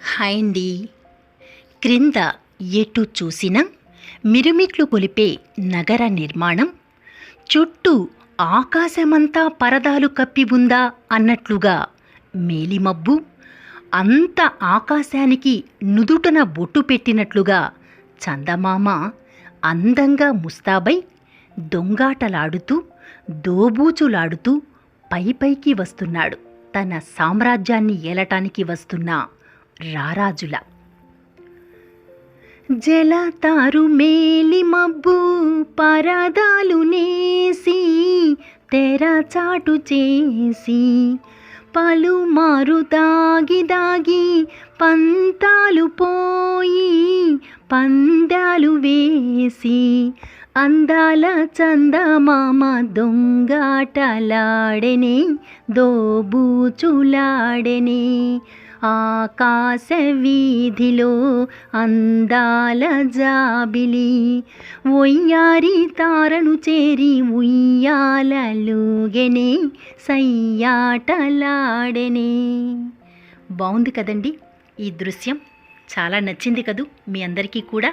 Hi అండి. క్రింద ఎటు చూసినా మిరుమిట్లు కొలిపే నగర నిర్మాణం చుట్టూ ఆకాశమంతా పరదాలు కప్పి ఉందా అన్నట్లుగా మేలిమబ్బు అంత ఆకాశానికి నుదుటన బొట్టు పెట్టినట్లుగా చందమామ అందంగా ముస్తాబై దొంగాటలాడుతూ దోబూచులాడుతూ పైపైకి వస్తున్నాడు. తన సామ్రాజ్యాన్ని ఏలటానికి వస్తున్న రారాజుల. జలతారు మేలి మబ్బు పరదాలు నేసి తెరచాటు చేసి పలుమారు దాగి దాగి పంతాలు పోయి పందాలు వేసి అందాల చందమామ దొంగాటలాడెనే దోబూచులాడెనే. ఆకాశ వీధిలో అందాల జాబిలి. ఒయ్యారి తారను చేరి ఉయ్యాలలుగెనే సయ్యాటలాడెనే. బాగుంది కదండి ఈ దృశ్యం. చాలా నచ్చింది కదూ మీ అందరికీ కూడా.